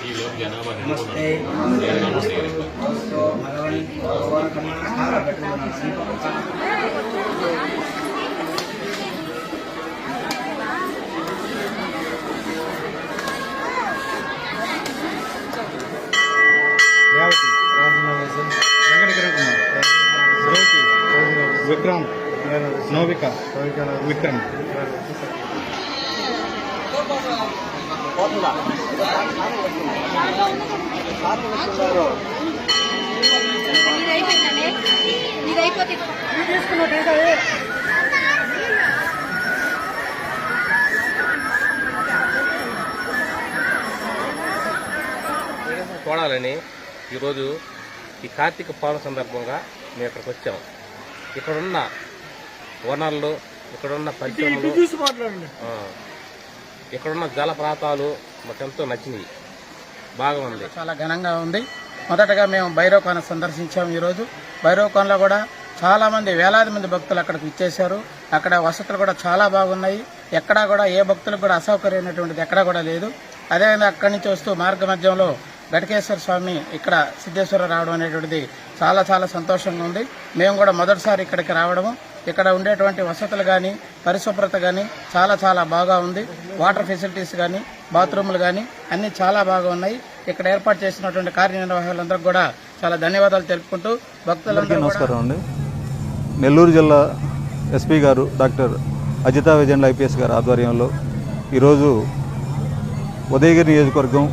ఈలో జనాభా నమస్తే నమస్తే నమస్తే భగవన్ భగవాన్ కన్నా చాలా పెట్టుకున్నాను రేవతి వెంకటగిరి కుమార్ జ్యోతి విక్రమ్ నోవిక విక్రమ్ చూడాలని ఈరోజు ఈ కార్తీక పౌర్ణ సందర్భంగా మేము ఇక్కడికి వచ్చాము ఇక్కడున్న వనరులు ఇక్కడున్న పరిశ్రమలు ఇక్కడున్న జలప్రాతాలు మాకు ఎంతో నచ్చినాయి బాగా ఉంది. చాలా ఘనంగా ఉంది. మొదటగా మేము భైరవకోన సందర్శించాము ఈరోజు. భైరవకోనలో కూడా చాలామంది వేలాది మంది భక్తులు అక్కడికి ఇచ్చేశారు అక్కడ వసతులు కూడా చాలా బాగున్నాయి. ఎక్కడా కూడా ఏ భక్తులకు కూడా అసౌకర్యమైనటువంటిది ఎక్కడా కూడా లేదు. అదేవిధంగా అక్కడి నుంచి వస్తూ మార్గ మధ్యంలో గటకేశ్వర స్వామి ఇక్కడ సిద్ధేశ్వర రావడం అనేటువంటిది చాలా చాలా సంతోషంగా ఉంది. మేము కూడా మొదటిసారి ఇక్కడికి రావడము. ఇక్కడ ఉండేటువంటి వసతులు కానీ పరిశుభ్రత కానీ చాలా చాలా బాగా ఉంది. వాటర్ ఫెసిలిటీస్ కానీ బాత్రూములు కానీ అన్నీ చాలా బాగా ఉన్నాయి. ఇక్కడ ఏర్పాటు చేసినటువంటి కార్యనిర్వాహకులందరికీ కూడా చాలా ధన్యవాదాలు తెలుపుకుంటూ భక్తులందరూ నమస్కారం అండి. నెల్లూరు జిల్లా ఎస్పీ గారు డాక్టర్ అజితా విజయన్ ఐపీఎస్ గారి ఆధ్వర్యంలో ఈరోజు ఉదయగిరి నియోజకవర్గం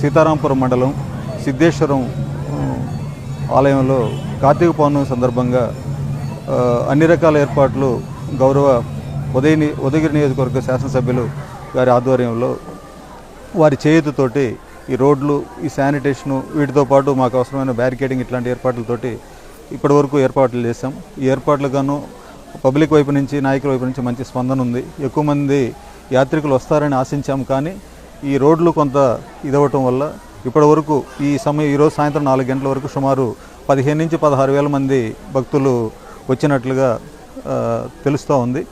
సీతారాంపురం మండలం సిద్ధేశ్వరం ఆలయంలో కార్తీక పౌర్ణమి సందర్భంగా అన్ని రకాల ఏర్పాట్లు గౌరవ ఉదయ ఉదయగిరి నియోజకవర్గ శాసనసభ్యులు గారి ఆధ్వర్యంలో వారి చేయుతతోటి ఈ రోడ్లు ఈ శానిటేషను వీటితో పాటు మాకు అవసరమైన బ్యారికేడింగ్ ఇట్లాంటి ఏర్పాట్లతోటి ఇప్పటి వరకు ఏర్పాట్లు చేశాం. ఈ ఏర్పాట్లుగాను పబ్లిక్ వైపు నుంచి నాయకుల వైపు నుంచి మంచి స్పందన ఉంది. ఎక్కువ మంది యాత్రికులు వస్తారని ఆశించాం కానీ ఈ రోడ్లు కొంత ఇదవటం వల్ల ఇప్పటి వరకు ఈ సమయం ఈరోజు సాయంత్రం నాలుగు గంటల వరకు సుమారు పదిహేను నుంచి పదహారు వేల మంది భక్తులు వచ్చినట్లుగా తెలుస్తూ ఉంది.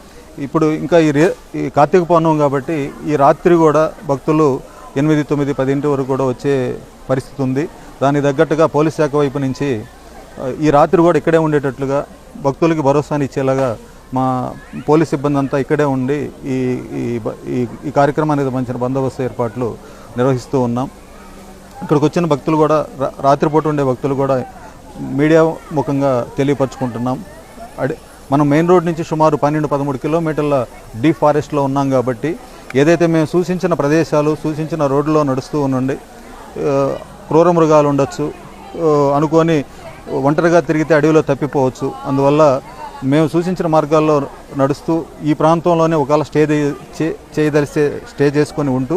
ఇప్పుడు ఇంకా ఈ రే ఈ కార్తీక పౌర్ణం కాబట్టి ఈ రాత్రి కూడా భక్తులు ఎనిమిది తొమ్మిది పదింటి వరకు కూడా వచ్చే పరిస్థితి ఉంది. దానికి తగ్గట్టుగా పోలీస్ శాఖ వైపు నుంచి ఈ రాత్రి కూడా ఇక్కడే ఉండేటట్లుగా భక్తులకి భరోసాని ఇచ్చేలాగా మా పోలీస్ సిబ్బంది అంతా ఇక్కడే ఉండి ఈ ఈ ఈ కార్యక్రమానికి సంబంధించిన బందోబస్తు ఏర్పాట్లు నిర్వహిస్తూ ఉన్నాం. ఇక్కడికి వచ్చిన భక్తులు కూడా రాత్రిపూట ఉండే భక్తులు కూడా మీడియా ముఖంగా తెలియపరచుకుంటున్నాం. మనం మెయిన్ రోడ్ నుంచి సుమారు పన్నెండు పదమూడు కిలోమీటర్ల డీప్ ఫారెస్ట్లో ఉన్నాం కాబట్టి ఏదైతే మేము సూచించిన ప్రదేశాలు సూచించిన రోడ్లో నడుస్తూ ఉండండి క్రూర మృగాలు ఉండొచ్చు అనుకొని ఒంటరిగా తిరిగితే అడవిలో తప్పిపోవచ్చు. అందువల్ల మేము సూచించిన మార్గాల్లో నడుస్తూ ఈ ప్రాంతంలోనే ఒకవేళ స్టే చే- చేయదలిస్తే స్టే చేసుకొని ఉంటూ